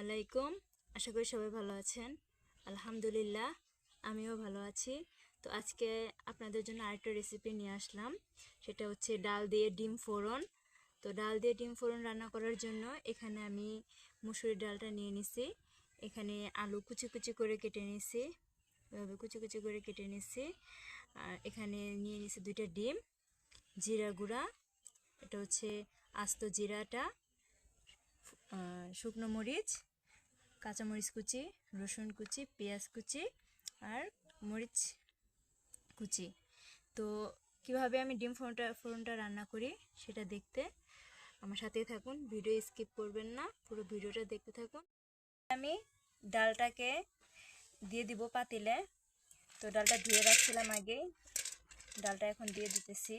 আলাইকুম। আশা করি সবাই ভালো আছেন। আলহামদুলিল্লাহ, আমিও ভালো আছি। তো আজকে আপনাদের জন্য আরেকটা রেসিপি নিয়ে আসলাম। সেটা হচ্ছে ডাল দিয়ে ডিম ফোড়ন। তো ডাল দিয়ে ডিম ফোড়ন রান্না করার জন্য এখানে আমি মুসুরির ডালটা নিয়ে নিছি। এখানে আলু কুচি কুচি করে কেটে নিছি। এভাবে কুচি কুচি করে কেটে নিছি। আর এখানে নিয়ে নিছি দুইটা ডিম, জিরা গুঁড়া। এটা হচ্ছে আস্ত জিরাটা শুকনো মরিচ কাঁচামরিচ কুচি, রসুন কুচি, পেঁয়াজ কুচি আর মরিচ কুচি। তো কীভাবে আমি ডিম ফোড়নটা ফোড়নটা রান্না করি সেটা দেখতে আমার সাথেই থাকুন, ভিডিও স্কিপ করবেন না, পুরো ভিডিওটা দেখতে থাকুন। আমি ডালটাকে দিয়ে দিব পাতিলে। তো ডালটা ধুয়ে রাখছিলাম আগে, ডালটা এখন দিয়ে দিতেছি।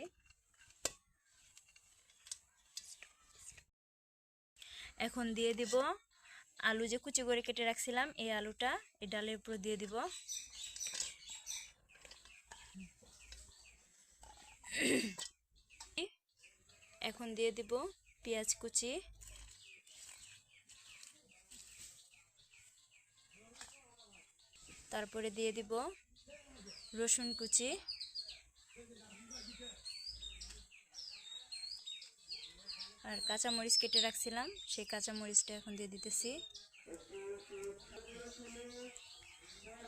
এখন দিয়ে দিব আলু যে কুচি করে কেটে রাখছিলাম, এই আলুটা এই ডালের উপর দিয়ে দিব। এখন দিয়ে দিব পেঁয়াজ কুচি। তারপরে দিয়ে দিব রসুন কুচি। আর কাঁচা মরিচ কেটে রাখছিলাম, সেই কাঁচা মরিচটা এখন দিয়ে দিতেছি।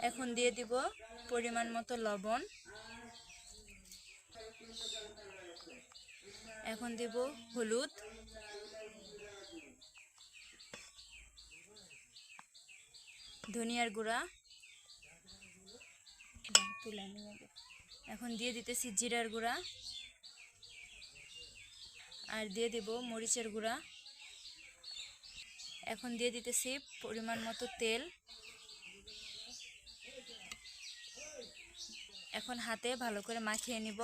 এখন দিয়ে দিব পরিমাণ মতো লবণ। এখন দিব হলুদ। ধনিয়ার গুঁড়া। এখন দিয়ে দিতেছি জিরার গুঁড়া। আর দিয়ে দিব মরিচের গুঁড়া। এখন দিয়ে দিতেছি পরিমাণ মতো তেল। এখন হাতে ভালো করে মাখিয়ে নিব।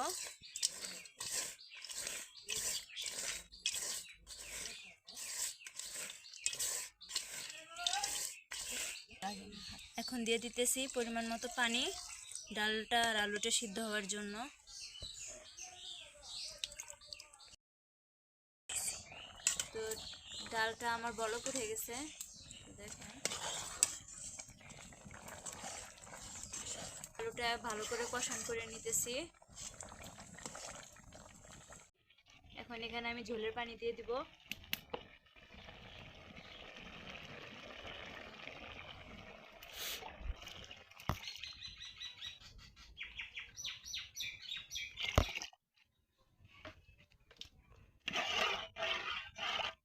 এখন দিয়ে দিতেছি পরিমাণ মতো পানি। ডালটা আর আলুটা সিদ্ধ হওয়ার জন্য তো ডালটা আমার বলক উঠে গেছে। দেখেন। আলুটা ভালো করে কষান করে নিতেছি। এখন এখানে আমি ঝোলের পানি দিয়ে দিব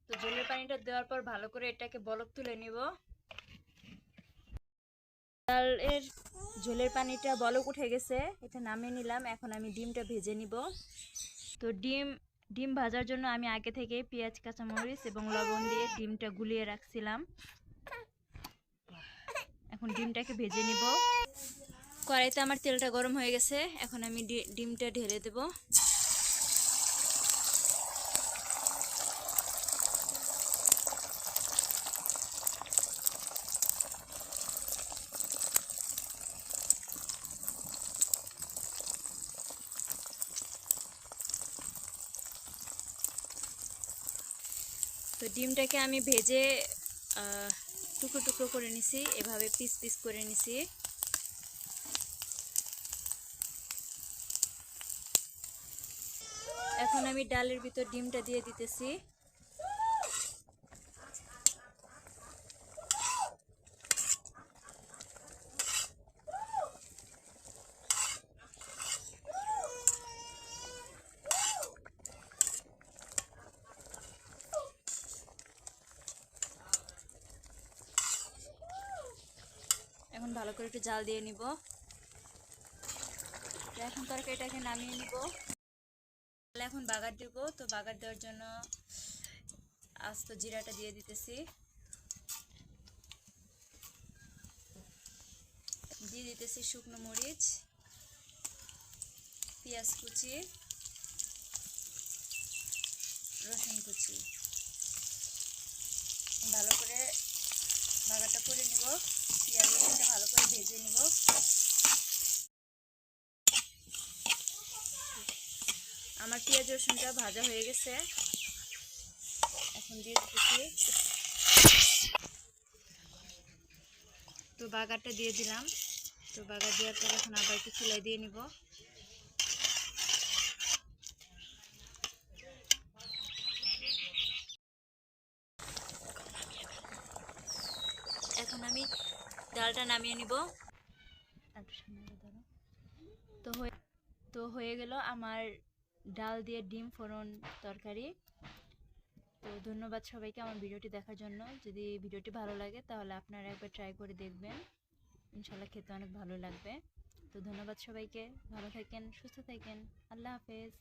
তো ঝোলের পানিটা দেওয়ার পর ভালো করে এটাকে বলক তুলে নিব। ডালের ঝোলের পানিটা বলক উঠে গেছে, এটা নামিয়ে নিলাম, এখন আমি ডিমটা ভেজে নিব। তো ডিম ডিম ভাজার জন্য আমি আগে থেকে পেঁয়াজ, কাঁচামরিচ এবং লবণ দিয়ে ডিমটা গুলিয়ে রাখছিলাম। এখন ডিমটাকে ভেজে নিব। কড়াইতে আমার তেলটা গরম হয়ে গেছে, এখন আমি ডিমটা ঢেলে দেবো। তো ডিমটাকে আমি ভেজে টুকরো টুকরো করে নিছি, এভাবে পিস পিস করে নিছি। এখন আমি ডালের ভিতর ডিমটা দিয়ে দিতেছি। এখন ভালো করে একটু জাল দিয়ে নিব। এখন তরকারিটাকে নামিয়ে নিব। এখন বাগার দিব। তো বাগার দেওয়ার জন্য আস্ত জিরাটা দিয়ে দিতেছি। দিয়ে দিতেছি শুকনো মরিচ, পেঁয়াজ কুচি, রসুন কুচি। ভালো করে বাগারটা করে নিব, পেঁয়াজ ভালো করে ভেজে নিব। আমার পেঁয়াজ রসুনটা ভাজা হয়ে গেছে। এখন দিয়ে তো বাগারটা দিয়ে দিলাম। তো বাগার দেওয়ার পর এখন আবার একটু চুলাই দিয়ে নিব এখন আমি ডালটা নামিয়ে নিব। তো তো হয়ে গেল আমার ডাল দিয়ে ডিম ফোড়ন তরকারি। তো ধন্যবাদ সবাইকে আমার ভিডিওটি দেখার জন্য। যদি ভিডিওটি ভালো লাগে তাহলে আপনারা একবার ট্রাই করে দেখবেন। ইনশাল্লাহ খেতে অনেক ভালো লাগবে। তো ধন্যবাদ সবাইকে। ভালো থাকেন, সুস্থ থাকেন। আল্লাহ হাফেজ।